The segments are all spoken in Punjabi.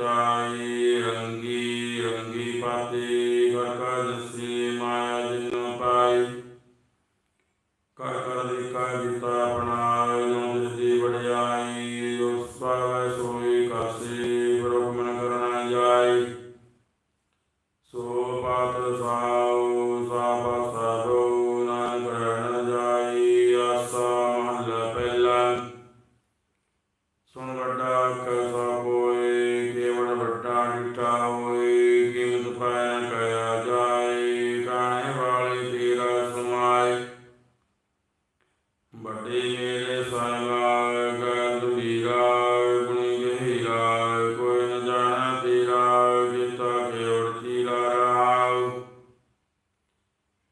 ตรัยรังกีรังกีปฏิปกาสสี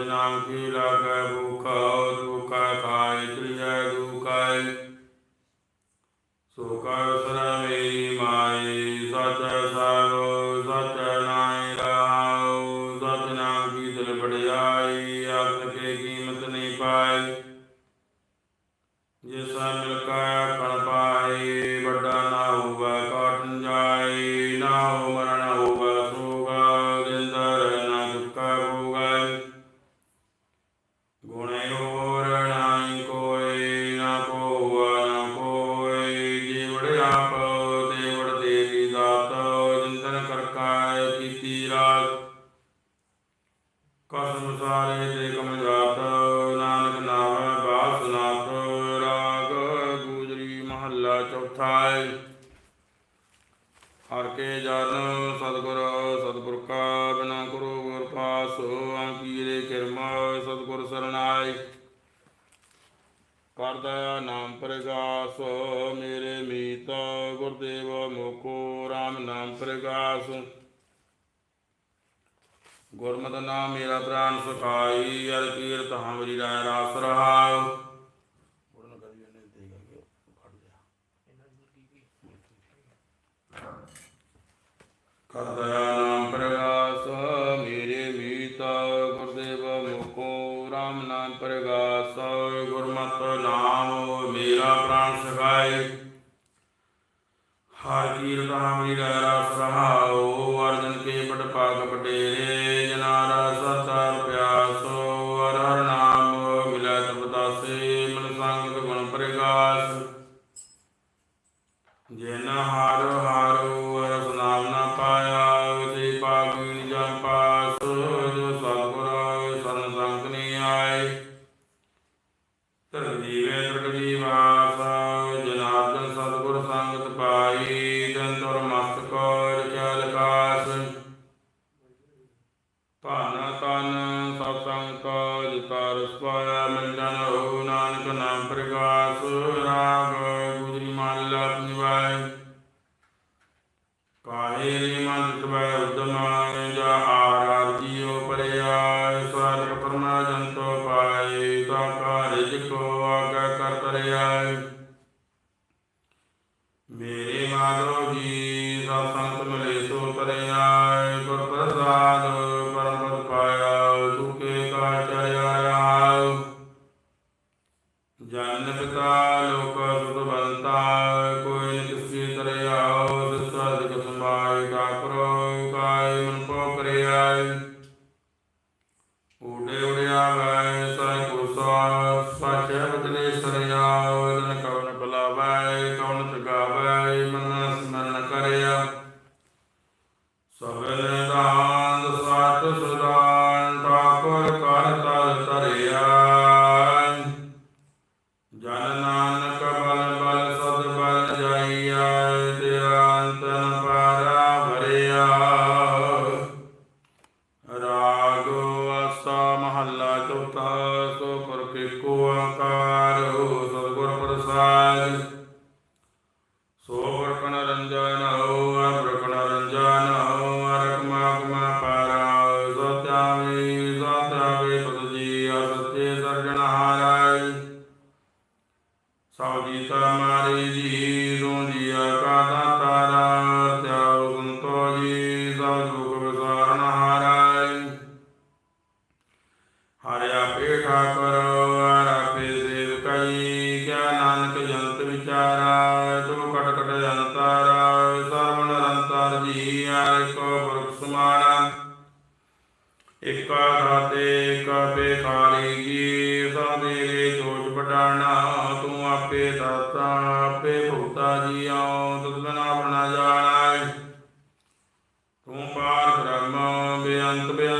ਸਬਦ ਨਾਮ ਕੀ ਲਾਗੈ ਭੁਖਾ ਔਰ ਖਾਇ ਤ੍ਰਿਜੈ ਦੁਖਾਇ ਸੋ ਸਰਾ ਮੇਰੀ ਮਾਈ ਸਚ ਸਾਰੋ ਸਚ ਨਾਇ ਰਹਾਉ ਸਤ ਨਾਮ ਕੀ ਦਿਲ ਬੜਿਆਈ ਆਖ ਕੇ ਕੀਮਤ ਨਹੀਂ ਪਾਈ ਜਿਸਾ ਮਿਲ ਕਾ ਕਣ ਪਾਏ, ਵੱਡਾ ਨਾ ਹੋਵੇ ਕਾਟਨ ਜਾਏ, ਨਾ ਹੋ ਕਥਾਇ ਹਰ ਕੇ ਜਨ ਸਤਗੁਰ ਸਤਗੁਰ ਕਾ ਬਿਨਾ ਗੁਰੂ ਗੁਰ ਪਾਸੋ ਆਂਕੀਰੇ ਕਿਰਮਾ, ਸਤਗੁਰ ਸਰਨਾਈ ਕਰਦਾ ਨਾਮ ਪ੍ਰਗਾਸ, ਮੇਰੇ ਮੀਤ ਗੁਰਦੇਵ ਮੋਕੋ, ਰਾਮ ਨਾਮ ਪ੍ਰਗਾਸ। ਗੁਰਮਤਿ ਨਾਮ ਮੇਰਾ ਪ੍ਰਾਨ ਸੁਖਾਈ, ਅਰ ਕੀਰਤ ਹਮਰੀ ਰਾਸ ਰਹਾਉ। ਕਰਦਾ ਨਾਮ ਪ੍ਰਗਾਸ, ਮੇਰੇ ਮੀਤਾ, ਗੁਰਦੇਵ ਮੁਖੋ RAM ਨਾਮ ਪ੍ਰਗਾਸ, ਗੁਰਮਤ ਨਾਮ, ਮੇਰਾ ਪ੍ਰਾਣ ਸਖਾਏ। ਹਰ ਕੀਰਤਨ ਮੇਰਾ ਰਸ ਰਹਾ। ਨਿਰਗਵੀ ਵਾਸ ਜਨਾਰਦਨ ਸਤਗੁਰ ਸੰਗਤ ਪਾਈ ਤੰਤਰ ਮਸਤਕ ਰਖਿਆ ਲਕਾਸ ਧਨ ਤਨ ਸਭ ਸੰਗ ਕਾ ਜਿਤਾ ਰਸਵਾਇਆ ਮੰਡਨ ਹੋ ਨਾਨਕ ਨਾਮ ਪ੍ਰਗਾਸ ਰਾਗ ਗੁਜਰੀ ਮਾਨ ਲਾਭ ਨਿਵਾਇ ਕਾਹੇ ਰੀ ਮੰਤ ਵੈ ਉਦਮਾ ਜਾ ਆਰਾਰ ਜੀਓ ਪਰਿਆ ਸਰਬ ਪਰਮਾ ਜੰਤੋ ਜਨ ਸਰਵ ਨਿਰੰਤਰ ਜੀ ਆਇਕ ਬਰਖਸਮਾਨ ਇਕਾ ਦਾਤੇ ਇਕਾ ਬੇਕਾਰੀ ਜੀ ਸਭ ਦੇ ਜੋਜ ਪਟਾਣਾ ਤੂੰ ਆਪੇ ਦਾਤਾ, ਆਪੇ ਭੁਗਤਾ ਜੀ ਆਉ ਤੁਧਨਾ ਬਣਾ ਜਾਣਾ ਤੂੰ ਪਾਰ ਬ੍ਰਹਮ, ਬੇਅੰਤ ਬੇਅੰਤ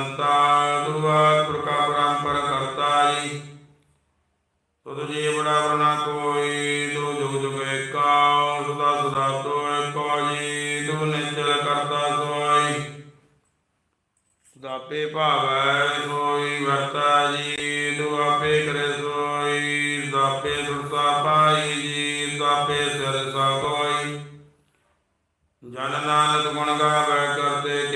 ਬਲਵੰਤਾ ਦੁਆ ਪ੍ਰਕਾ ਪਰੰਪਰ ਕਰਤਾ ਜੀ। ਤੁਧ ਜੀ ਬੜਾ ਬਰਨਾ ਕੋਈ ਤੂੰ ਜੁਗ ਜੁਗ ਏਕਾ, ਸਦਾ ਸਦਾ ਤੋ ਏਕੋ ਜੀ ਤੂੰ ਨਿਚਲ ਕਰਤਾ ਸੋਈ। ਦਾਪੇ ਭਾਵੈ ਸੋਈ ਵਰਤਾ ਜੀ ਤੂੰ ਆਪੇ ਕਰੇ ਸੋਈ। ਦਾਪੇ ਸੁਰਤਾ ਪਾਈ ਜੀ ਦਾਪੇ ਸਿਰ ਸਾ ਕੋਈ ਜਨ ਨਾਨਕ ਗੁਣ ਗਾਵੇ ਕਰਤੇ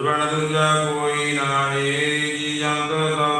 ਬਣ ਦੂਜਾ ਕੋਈ ਨਾਹੀ ਜੀ ਜੰਤ ਸਾਦੀ